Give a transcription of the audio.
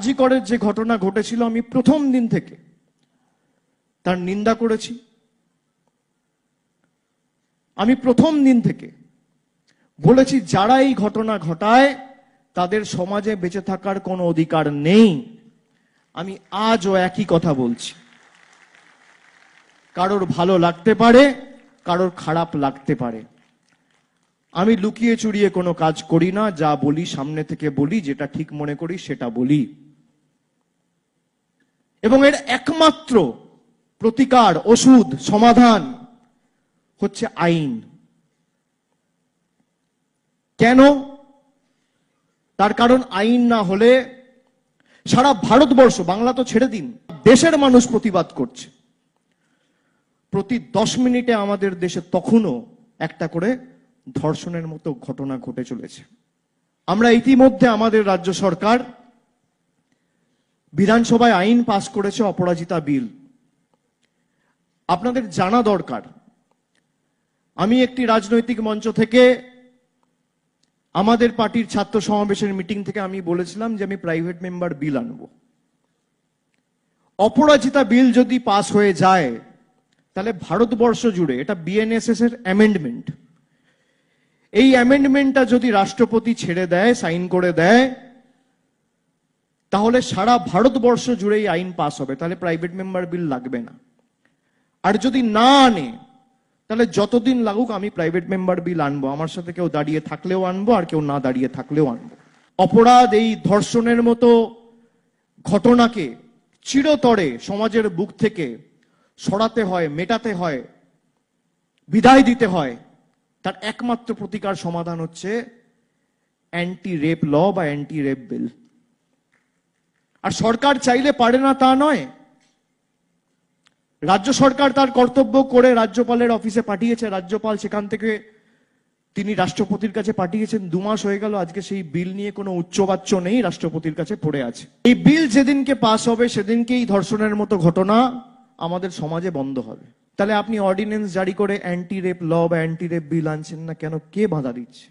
জিকরের যে ঘটনা ঘটেছিল আমি প্রথম দিন থেকে তার নিন্দা করেছি। আমি প্রথম দিন থেকে বলেছি, যারা এই ঘটনা ঘটায়, তাদের সমাজে বেঁচে থাকার কোনো অধিকার নেই। আমি আজও একই কথা বলছি। কারোর ভালো লাগতে পারে, কারোর খারাপ লাগতে পারে। আমি লুকিয়ে চুরিয়ে কোনো কাজ করি না, যা বলি, সামনে থেকে বলি, যেটা ঠিক মনে করি, সেটা বলি। এবং এর একমাত্র প্রতিকার, ওষুধ, সমাধান হচ্ছে আইন। কেন? তার কারণ আইন না হলে সারা ভারতবর্ষ, বাংলা তো ছেড়ে দিন, দেশের মানুষ প্রতিবাদ করছে। প্রতি দশ মিনিটে আমাদের দেশে তখনও একটা করে ধর্ষণের মতো ঘটনা ঘটে চলেছে। আমরা ইতিমধ্যে আমাদের রাজ্য সরকার বিধানসভায় আইন পাশ করেছে অপরাজিতা বিল। আপনাদের জানা দরকার। আমি একটি রাজনৈতিক মঞ্চ থেকে আমাদের পার্টির ছাত্র সমাবেশের মিটিং থেকে আমি বলেছিলাম যে আমি প্রাইভেট মেম্বার বিল আনব। অপরাজিতা বিল যদি পাস হয়ে যায়, তাহলে ভারতবর্ষ জুড়ে, এটা বিএনএসএস এর অ্যামেন্ডমেন্ট এই অ্যামেন্ডমেন্টটা যদি রাষ্ট্রপতি ছেড়ে দেয় সাইন করে দেয় তাহলে সারা ভারতবর্ষ জুড়ে এই আইন পাস হবে, তাহলে প্রাইভেট মেম্বার বিল লাগবে না। আর যদি না আনে, তাহলে যতদিন লাগুক আমি প্রাইভেট মেম্বার বিল আনব, আমার সাথে কেউ দাঁড়িয়ে থাকলেও আনব আর কেউ না দাঁড়িয়ে থাকলেও আনব। অপরাধ এই ধর্ষণের মতো ঘটনাকে চিরতরে সমাজের বুক থেকে সরাতে হয়, মেটাতে হয়, বিদায় দিতে হয়, তার একমাত্র প্রতিকার সমাধান হচ্ছে অ্যান্টি রেপ ল বা অ্যান্টি রেপ বিল আর সরকার চাইলে পারে না তা নয়। রাজ্য সরকার তার কর্তব্য করে রাজ্যপালের অফিসে পাঠিয়েছে। রাজ্যপাল সেখান থেকে তিনি রাষ্ট্রপতির কাছে পাঠিয়েছেন। দু মাস হয়ে গেল, আজকে সেই বিল নিয়ে কোনো উচ্চবাচ্য নেই রাষ্ট্রপতির কাছে পড়ে আছে। এই বিল যেদিনকে পাস হবে, সেদিনকেই ধর্ষণের মতো ঘটনা আমাদের সমাজে বন্ধ হবে। তাহলে আপনি অর্ডিন্যান্স জারি করে অ্যান্টি রেপ ল বা অ্যান্টি রেপ বিল আনছেন না কেন? কে বাধা দিচ্ছে?